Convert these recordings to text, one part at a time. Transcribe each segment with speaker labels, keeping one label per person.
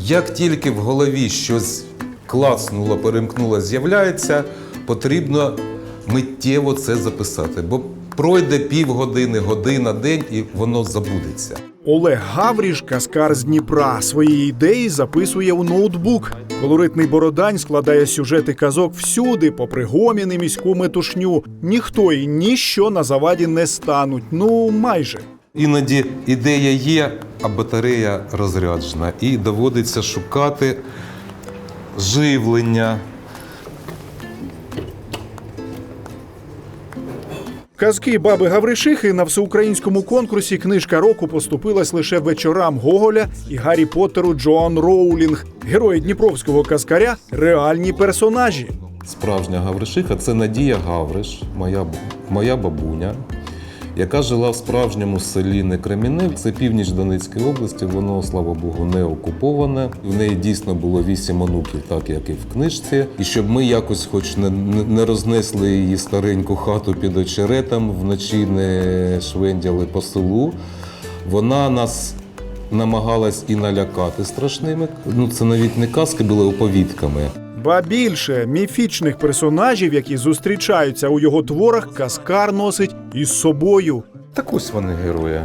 Speaker 1: Як тільки в голові щось клацнуло, перемкнуло, з'являється, потрібно миттєво це записати, бо пройде півгодини, година, день і воно забудеться.
Speaker 2: Олег Гавріш, каскар з Дніпра, свої ідеї записує у ноутбук. Колоритний бородань складає сюжети казок всюди, попри гомін і міську метушню. Ніхто і ніщо на заваді не стануть. Ну майже.
Speaker 1: Іноді ідея є, а батарея розряджена, і доводиться шукати живлення.
Speaker 2: Казки баби Гавришихи на всеукраїнському конкурсі книжка року поступилась лише вечорам Гоголя і Гаррі Поттеру Джоан Роулінг. Герої дніпровського казкаря реальні персонажі.
Speaker 1: Справжня Гавришиха це Надія Гавриш, моя, моя бабуня, яка жила в справжньому селі Некреміне. Це північ Донецької області, воно, слава Богу, не окуповане. В неї дійсно було вісім онуків, так як і в книжці. І щоб ми якось, хоч не не рознесли її стареньку хату під очеретом, вночі не швендяли по селу, вона нас. Намагалась і налякати страшними. Ну це навіть не казки були оповідками.
Speaker 2: Ба більше міфічних персонажів, які зустрічаються у його творах, казкар носить із собою.
Speaker 1: Так ось вони герої.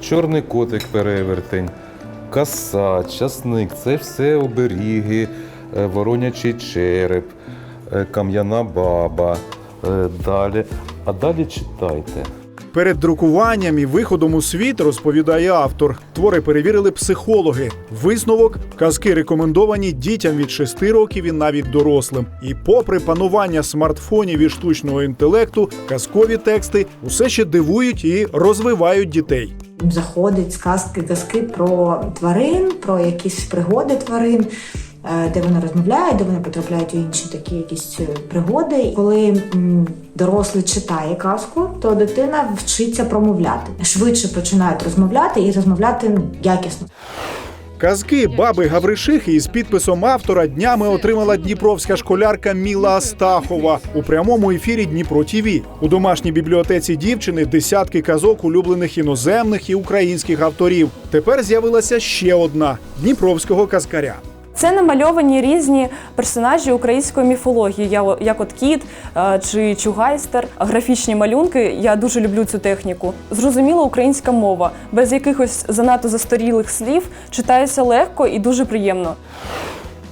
Speaker 1: Чорний котик перевертень, коса, часник це все оберіги, е, воронячий череп, е, кам'яна баба. е, Далі. А далі читайте.
Speaker 2: Перед друкуванням і виходом у світ розповідає автор. Твори перевірили психологи. Висновок казки рекомендовані дітям від 6 років і навіть дорослим. І попри панування смартфонів і штучного інтелекту, казкові тексти усе ще дивують і розвивають дітей.
Speaker 3: заходить сказки, казки про тварин, про якісь пригоди тварин, де вони розмовляють, де вони потрапляють у інші такі якісь е, пригоди. І Коли дорослий читає казку, то дитина вчиться промовляти. Швидше починають розмовляти і розмовляти ну, якісно.
Speaker 2: Казки баби Гавришихи із підписом автора днями отримала дніпровська школярка Міла Астахова у прямому ефірі Дніпро ТІВІ. У домашній бібліотеці дівчини десятки казок улюблених іноземних і українських авторів. Тепер з'явилася ще одна дніпровського казкаря.
Speaker 4: Це намальовані різні персонажі української міфології, як от кіт е, чи чугайстер, графічні малюнки. Я дуже люблю цю техніку. Зрозуміла українська мова, без якихось занадто застарілих слів читається легко і дуже приємно.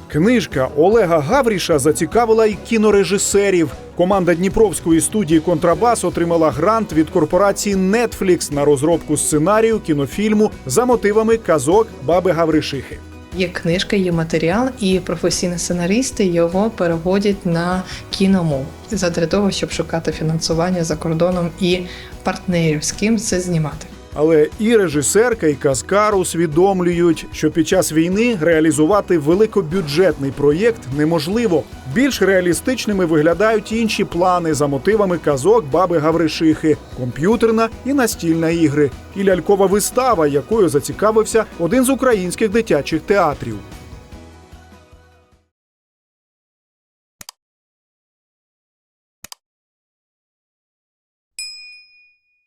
Speaker 2: Книжка Олега Гавріша зацікавила й кінорежисерів. Команда Дніпровської студії Контрабас отримала грант від корпорації Netflix на розробку сценарію кінофільму за мотивами казок баби Гавришихи.
Speaker 5: Є книжка, є матеріал, і професійні сценаристи його переводять на кіномову задля того, щоб шукати фінансування за кордоном і партнерів, з ким це знімати.
Speaker 2: Але і режисерка, і казкар усвідомлюють, що під час війни реалізувати великобюджетний проєкт неможливо. Більш реалістичними виглядають інші плани за мотивами казок баби Гавришихи, комп'ютерна і настільна ігри, і лялькова вистава, якою зацікавився один з українських дитячих театрів.